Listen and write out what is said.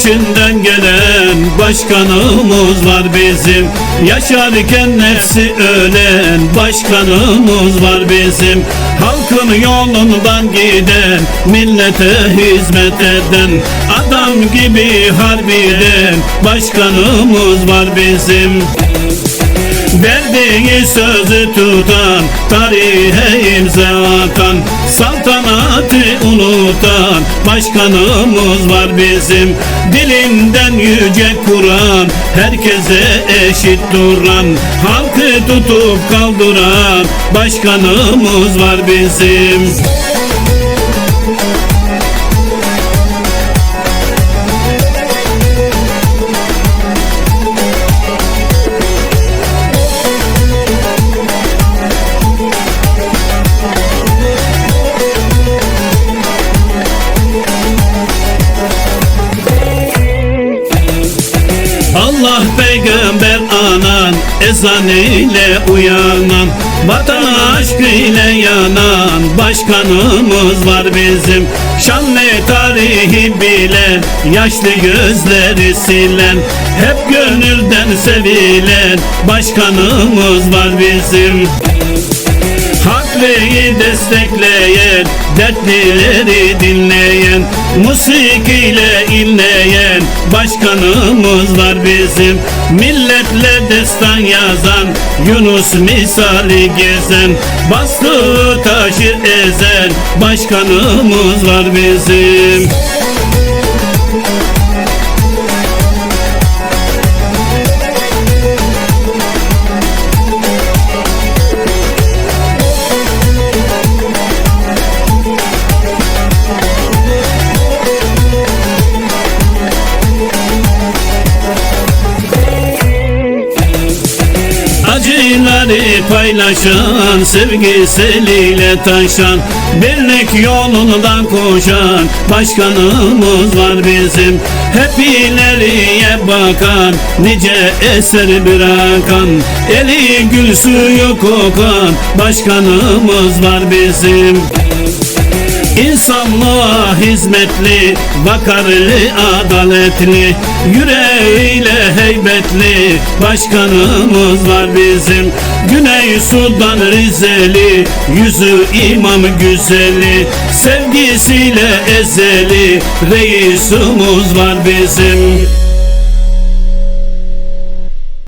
içinden gelen başkanımız var bizim. Yaşarken nefsi ölen başkanımız var bizim. Halkın yolundan giden millete hizmet eden Adam gibi harbiden başkanımız var bizim Verdiği sözü tutan, tarihe imza atan Saltanatı unutan başkanımız var bizim. Dilinden yüce Kur'an, herkese eşit duran Halkı tutup kaldıran başkanımız var bizim Allah peygamber anan ezan ile uyanan Vatan aşkıyla yanan başkanımız var bizim. Şanlı tarihi bilen yaşlı gözleri silen Hep gönülden sevilen başkanımız var bizim Haklıyı destekleyen, dertlileri dinleyen, musikiyle inleyen başkanımız var bizim. Milletle destan yazan, Yunus misali gezen, bastığı taşı ezen başkanımız var bizim. Acıları paylaşan, sevgisiyle taşan Birlik yolundan koşan başkanımız var bizim. Hep ileriye bakan, nice eser bırakan Eli gül suyu kokan başkanımız var bizim İnsanlığa hizmetli, vakarlı, adaletli, yüreğiyle heybetli başkanımız var bizim. Güney Sudan Rizeli, yüzü imam güzeli, sevgisiyle ezeli reisimiz var bizim.